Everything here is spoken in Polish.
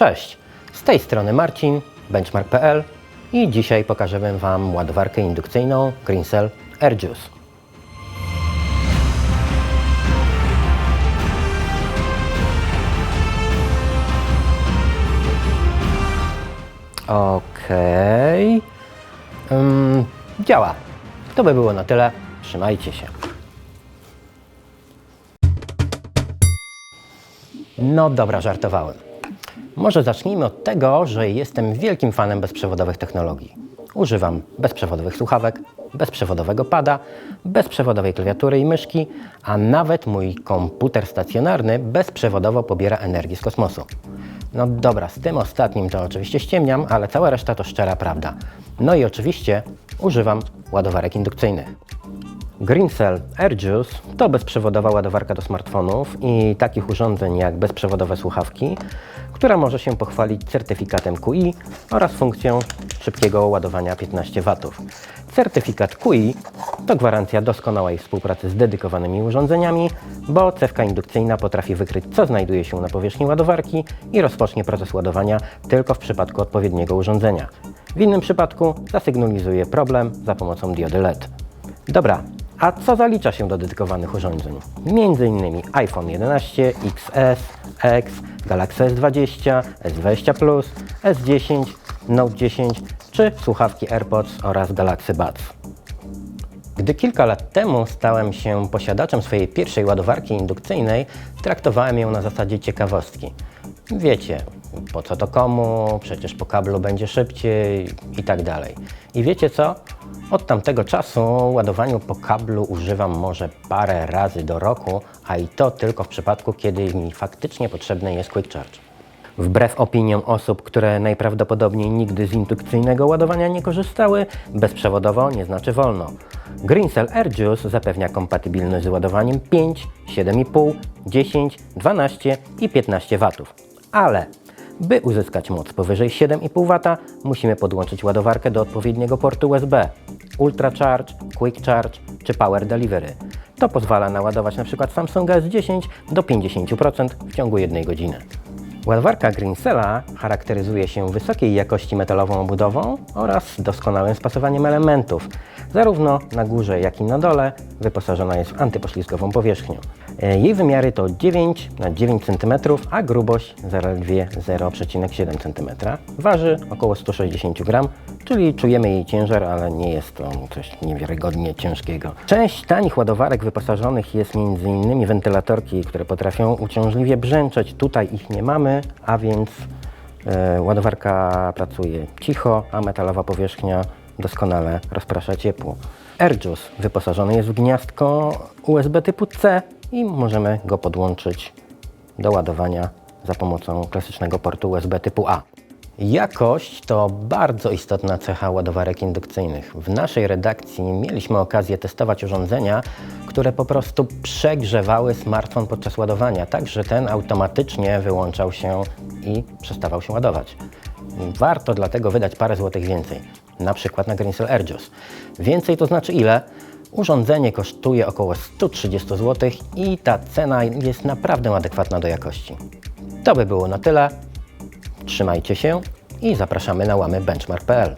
Cześć, z tej strony Marcin, benchmark.pl i dzisiaj pokażemy Wam ładowarkę indukcyjną Greencell AirJuice. Okej. Ym, działa. To by było na tyle. Trzymajcie się. No dobra, żartowałem. Może zacznijmy od tego, że jestem wielkim fanem bezprzewodowych technologii. Używam bezprzewodowych słuchawek, bezprzewodowego pada, bezprzewodowej klawiatury i myszki, a nawet mój komputer stacjonarny bezprzewodowo pobiera energię z kosmosu. No dobra, z tym ostatnim to oczywiście ściemniam, ale cała reszta to szczera prawda. No i oczywiście używam ładowarek indukcyjnych. Greencell AirJuice to bezprzewodowa ładowarka do smartfonów i takich urządzeń jak bezprzewodowe słuchawki, która może się pochwalić certyfikatem QI oraz funkcją szybkiego ładowania 15 W. Certyfikat QI to gwarancja doskonałej współpracy z dedykowanymi urządzeniami, bo cewka indukcyjna potrafi wykryć, co znajduje się na powierzchni ładowarki i rozpocznie proces ładowania tylko w przypadku odpowiedniego urządzenia. W innym przypadku zasygnalizuje problem za pomocą diody LED. Dobra, a co zalicza się do dedykowanych urządzeń? Między innymi iPhone 11, XS, X, Galaxy S20, S20 Plus, S10, Note 10 czy słuchawki AirPods oraz Galaxy Buds. Gdy kilka lat temu stałem się posiadaczem swojej pierwszej ładowarki indukcyjnej, traktowałem ją na zasadzie ciekawostki. Wiecie, po co to komu, przecież po kablu będzie szybciej i tak dalej. I wiecie co? Od tamtego czasu ładowaniu po kablu używam może parę razy do roku, a i to tylko w przypadku, kiedy mi faktycznie potrzebny jest Quick Charge. Wbrew opiniom osób, które najprawdopodobniej nigdy z indukcyjnego ładowania nie korzystały, bezprzewodowo nie znaczy wolno. Greencell AirJuice zapewnia kompatybilność z ładowaniem 5, 7,5, 10, 12 i 15 W. Ale by uzyskać moc powyżej 7,5 W, musimy podłączyć ładowarkę do odpowiedniego portu USB, Ultra Charge, Quick Charge czy Power Delivery. To pozwala naładować np. Samsunga S10 do 50% w ciągu jednej godziny. Ładowarka Greensella charakteryzuje się wysokiej jakości metalową obudową oraz doskonałym spasowaniem elementów. Zarówno na górze, jak i na dole wyposażona jest w antypoślizgową powierzchnię. E, Jej wymiary to 9 na 9 cm, a grubość zaledwie 0,7 cm. Waży około 160 g, czyli czujemy jej ciężar, ale nie jest to coś niewiarygodnie ciężkiego. Część tanich ładowarek wyposażonych jest m.in. wentylatorki, które potrafią uciążliwie brzęczeć. Tutaj ich nie mamy, a więc e, ładowarka pracuje cicho, a metalowa powierzchnia doskonale rozprasza ciepło. AirJuice wyposażony jest w gniazdko USB typu C i możemy go podłączyć do ładowania za pomocą klasycznego portu USB typu A. Jakość to bardzo istotna cecha ładowarek indukcyjnych. W naszej redakcji mieliśmy okazję testować urządzenia, które po prostu przegrzewały smartfon podczas ładowania, tak że ten automatycznie wyłączał się i przestawał się ładować. Warto dlatego wydać parę złotych więcej, na przykład na Greencell AirJuice. Więcej to znaczy ile? Urządzenie kosztuje około 130 zł i ta cena jest naprawdę adekwatna do jakości. To by było na tyle. Trzymajcie się i zapraszamy na łamy benchmark.pl.